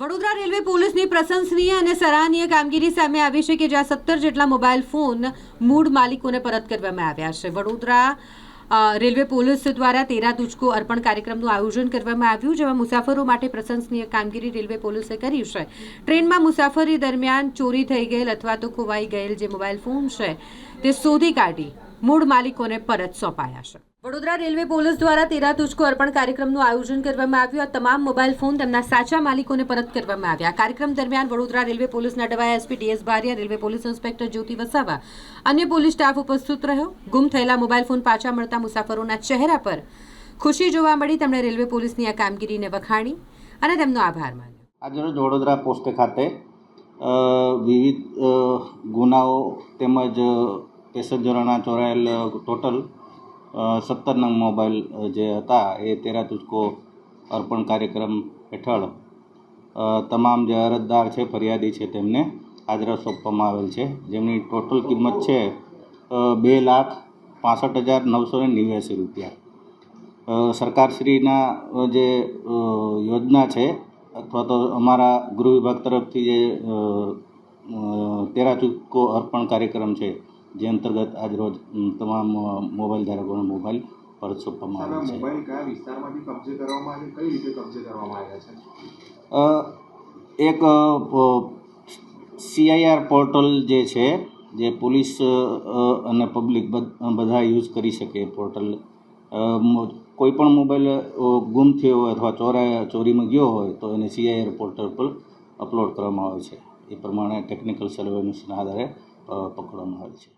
Vadodara railway પોલીસની પ્રશંસનીય અને સરાહનીય કામગીરી સામે આવી છે કે જ્યાં સત્તર જેટલા મોબાઈલ ફોન મૂળ માલિકોને પરત કરવામાં આવ્યા છે. વડોદરા રેલવે પોલીસ દ્વારા તેરા તુચકો અર્પણ કાર્યક્રમનું આયોજન કરવામાં આવ્યું, જેમાં મુસાફરો માટે પ્રશંસનીય કામગીરી રેલવે પોલીસે કરી છે. ટ્રેનમાં મુસાફરી દરમિયાન ચોરી થઈ ગયેલ અથવા તો ખોવાઈ ગયેલ જે મોબાઈલ ફોન છે, તે શોધી કાઢી મૂળ માલિકોને પરત સોંપાયા છે. વડોદરા રેલવે પોલીસ દ્વારા તેરા તુચકો અર્પણ કાર્યક્રમનું આયોજન કરવામાં આવ્યું. આ તમામ મોબાઈલ ફોન તેમના સાચા માલિકોને પરત કરવામાં આવ્યા. કાર્યક્રમ દરમિયાન વડોદરા રેલવે પોલીસના DY SP DS Bariya railway police inspector Jyoti Vasava, અન્ય પોલીસ સ્ટાફ ઉપસ્થિત રહ્યો. ગુમ થયેલા મોબાઈલ ફોન પાછા મળતા મુસાફરોના ચહેરા પર ખુશી જોવા મળી. તેમણે રેલવે પોલીસની આ કામગીરીને વખાણી અને તેમનો આભાર માન્યો. આજરોજ વડોદરા પોસ્ટ ખાતે વિવિધ ગુનાઓ તેમજ પેસેન્જરોના ચોરાયેલ ટોટલ સત્તર નંગ મોબાઈલ જે હતા, એ તેરા તુચકો અર્પણ કાર્યક્રમ હેઠળ તમામ જે અરજદાર છે, ફરિયાદી છે, તેમને હાજરા સોંપવામાં આવેલ છે. જેમની ટોટલ કિંમત છે બે લાખ પાસઠ હજાર નવસો ને નેવ્યાસી રૂપિયા. સરકારશ્રીના જે યોજના છે, અથવા તો અમારા ગૃહ વિભાગ તરફથી જે તેરા ચૂકો અર્પણ કાર્યક્રમ છે જે અંતર્ગત આજરોજ રોજ તમામ મોબાઈલ ધારકોને મોબાઈલ પરત સોંપવામાં છે. મોબાઈલ કયા વિસ્તારમાંથી કબજે કરવામાં આવે કઈ રીતે કબજે કરવામાં આવ્યા છે? એક સીઆઈઆર પોર્ટલ જે છે જે પોલીસ અને પબ્લિક બધા યુઝ કરી શકે પોર્ટલ. કોઈ પણ મોબાઈલ ગુમ થયો હોય અથવા ચોરાય ચોરીમાં ગયો હોય તો એને સીઆઈઆર પોર્ટલ પર અપલોડ કરવામાં આવે છે. એ પ્રમાણે ટેકનિકલ સર્વેલન્સના આધારે પકડવામાં આવે છે.